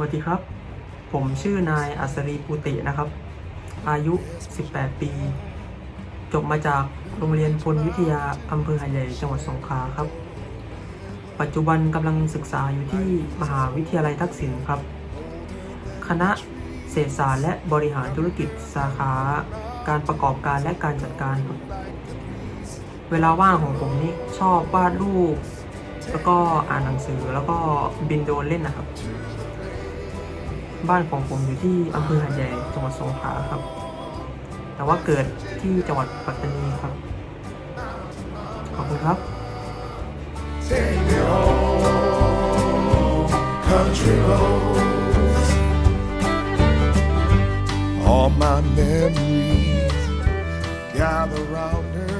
วัสดีครับ ผมชื่อนายอัศรีปูตินะครับ อายุ 18 ปี จบมาจากโรงเรียนพลวิทยาอำเภอหาดใหญ่จังหวัดสงขลาครับ ปัจจุบันกำลังศึกษาอยู่ที่มหาวิทยาลัยทักษิณครับ คณะเศรษฐศาสตร์และบริหารธุรกิจสาขา การประกอบการและการจัดการ เวลาว่างของผมนี่ชอบวาดรูป แล้วก็อ่านหนังสือแล้วก็บินโดรนเล่นนะครับ บ้านของผมอยู่ที่อำเภอหาดใหญ่จังหวัดสงขลาครับ แต่ว่าเกิดที่จังหวัดปัตตานีครับ ขอบคุณครับ Take me home, country roads. All my memories gather round her.